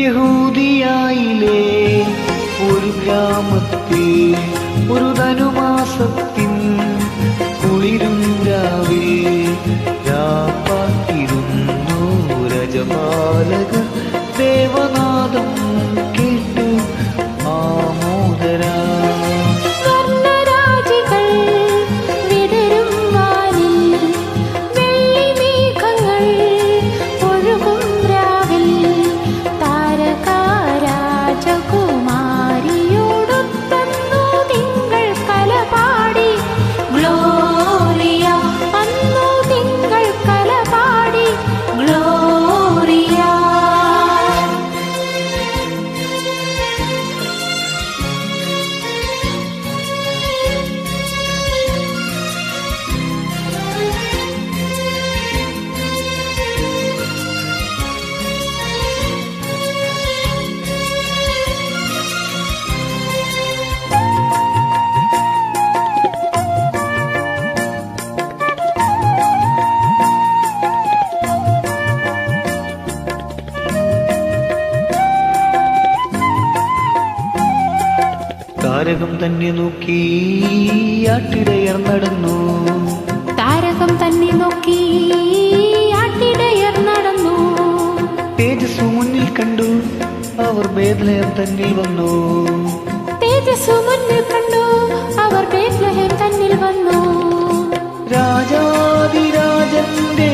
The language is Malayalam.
യഹൂദിയായിലെ ഒരു ഗ്രാമത്തിൽ ഒരു ധനുമാസത്തിൻ താരകം തന്നെ നോക്കി ആട്ടിടയർ നടന്നു. താരകം തന്നെ നോക്കി ആട്ടിടയർ നടന്നു. തേജസ് മുന്നിൽ കണ്ടു അവർ ബേദ്ലയം തന്നിൽ വന്നു. തേജസ് മുന്നിൽ കണ്ടു അവർ ബേദ്ലയം തന്നിൽ വന്നു. രാജാതിരാജന്റെ